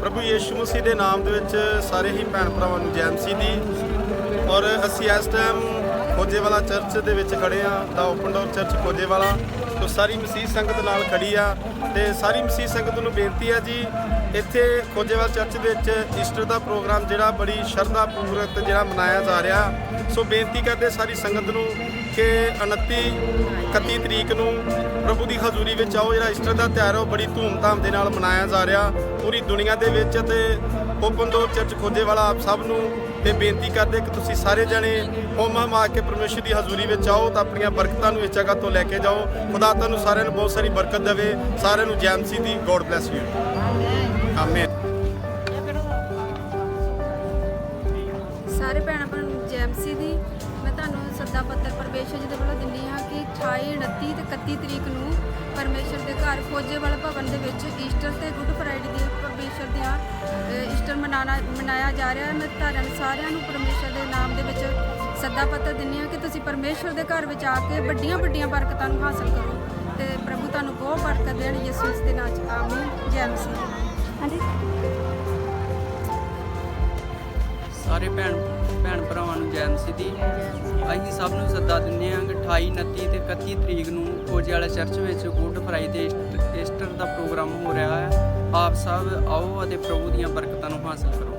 ਪ੍ਰਭੂ ਯੇਸ਼ੂ ਮਸੀਹ ਦੇ ਨਾਮ ਦੇ ਵਿੱਚ ਸਾਰੇ ਹੀ ਭੈਣ ਭਰਾਵਾਂ ਨੂੰ ਜੈ ਮਸੀਹ ਦੀ। ਔਰ ਅਸੀਂ ਇਸ ਟਾਈਮ ਖੋਜੇਵਾਲਾ ਚਰਚ ਦੇ ਵਿੱਚ ਖੜੇ ਆ ਦਾ ਓਪਨ ਡੋਰ ਚਰਚ ਖੋਜੇਵਾਲਾ। ਤੋਂ ਸਾਰੀ ਮਸੀਹ ਸੰਗਤ ਨਾਲ ਖੜੀ ਆ ਤੇ ਸਾਰੀ ਮਸੀਹ ਸੰਗਤ ਨੂੰ ਬੇਨਤੀ ਆ ਜੀ ਇੱਥੇ ਖੋਜੇਵਾਲ ਚਰਚ ਦੇ ਵਿੱਚ ਈਸਟਰ ਦਾ ਪ੍ਰੋਗਰਾਮ ਜਿਹੜਾ ਬੜੀ ਸ਼ਰਧਾ ਪੂਰਵਕ ਜਿਹੜਾ ਮਨਾਇਆ ਜਾ ਰਿਹਾ। ਸੋ ਬੇਨਤੀ ਕਰਦੇ ਸਾਰੀ ਸੰਗਤ ਨੂੰ ਕਿ 29 31 ਤਰੀਕ ਨੂੰ ਪ੍ਰਭੂ ਦੀ ਹਜ਼ੂਰੀ ਵਿੱਚ ਆਓ। ਜਿਹੜਾ ਈਸਟਰ ਦਾ ਤਿਉਹਾਰ ਹੈ, ਉਹ ਬੜੀ ਧੂਮਧਾਮ ਦੇ ਨਾਲ ਮਨਾਇਆ ਜਾ ਰਿਹਾ। ਪੂਰੀ ਦੁਨੀਆ ਦੇ ਵਿੱਚ ਤੇ ਓਪਨ ਡੋਰ ਚਰਚ ਖੋਜੇਵਾਲਾ ਆਪ ਸਭ ਨੂੰ ਤੇ ਬੇਨਤੀ ਕਰਦੇ ਕਿ ਤੁਸੀਂ ਸਾਰੇ ਜਣੇ ਹੋਮ ਹਮ ਆ ਕੇ ਪਰਮੇਸ਼ਰ ਦੀ ਹਜ਼ੂਰੀ ਵਿੱਚ ਆਓ ਤਾਂ ਆਪਣੀਆਂ ਬਰਕਤਾਂ ਨੂੰ ਇਸ ਜਗ੍ਹਾ ਤੋਂ ਲੈ ਕੇ ਜਾਓ। ਖੁਦਾ ਤੁਹਾਨੂੰ ਸਾਰਿਆਂ ਨੂੰ ਬਹੁਤ ਸਾਰੀ ਬਰਕਤ ਦੇਵੇ। ਸਾਰਿਆਂ ਨੂੰ ਜੈ ਦੀ ਗੋਡ ਬlesਸ ਯੂ ਆਮੇਨ ਸਾਰੇ ਭੈਣਾਂ ਭਰਾ ਨੂੰ ਜੈਮਸੀ ਦੀ ਮੈਂ ਤੁਹਾਨੂੰ ਸੱਦਾ ਪੱਤਰ ਪਰਮੇਸ਼ਰ ਜੀ ਦੇ ਵੱਲੋਂ ਦਿੰਦੀ ਹਾਂ ਕਿ 28 29 ਤੇ 31 ਤਰੀਕ ਨੂੰ ਪਰਮੇਸ਼ਰ ਦੇ ਘਰ ਖੋਜੇ ਭਵਨ ਦੇ ਵਿੱਚ ਈਸਟਰ ਤੇ ਗੁੱਡ ਫਰਾਈਡੇ ਦੀ ਪਰਮੇਸ਼ਰ ਦੀਆਂ ਈਸਟਰ ਮਨਾਣਾ, ਮਨਾਇਆ ਜਾ ਰਿਹਾ ਹੈ। ਮੈਂ ਤੁਹਾਨੂੰ ਸਾਰਿਆਂ ਨੂੰ ਪਰਮੇਸ਼ਰ ਦੇ ਨਾਮ ਦੇ ਵਿੱਚ ਸੱਦਾ ਪੱਤਰ ਦਿੰਦੀ ਹਾਂ ਕਿ ਤੁਸੀਂ ਪਰਮੇਸ਼ਰ ਦੇ ਘਰ ਵਿੱਚ ਆ ਕੇ ਵੱਡੀਆਂ ਵੱਡੀਆਂ ਬਰਕਤਾਂ ਨੂੰ ਹਾਸਲ ਕਰੋ ਤੇ ਪ੍ਰਭੂ ਤੁਹਾਨੂੰ ਬਹੁਤ ਬਰਕਤ ਦੇਣ। ਯਿਸੂ ਇਸ ਦੇ ਨਾਮ 'ਚ, ਆਮੀਨ। ਜੈ ਮਸੀਹ ਹਾਂਜੀ। ਸਾਰੇ ਭੈਣ ਭੈਣ ਭਰਾਵਾਂ ਨੂੰ ਜੈ ਮਸੀਹ ਦੀ। ਅਸੀਂ ਸਭ ਨੂੰ ਸੱਦਾ ਦਿੰਦੇ ਹਾਂ ਕਿ 28 29 ਤੇ 31 ਤਰੀਕ ਨੂੰ ਕੋਜੇ ਵਾਲਾ ਚਰਚ ਵਿੱਚ ਗੁੱਡ ਫਰਾਈਡੇ ਈਸਟਰ ਈਸਟਰ ਦਾ ਪ੍ਰੋਗਰਾਮ ਹੋ ਰਿਹਾ ਹੈ। ਆਪ ਸਭ ਆਓ ਅਤੇ ਪ੍ਰਭੂ ਦੀਆਂ ਬਰਕਤਾਂ ਨੂੰ ਹਾਸਲ ਕਰੋ।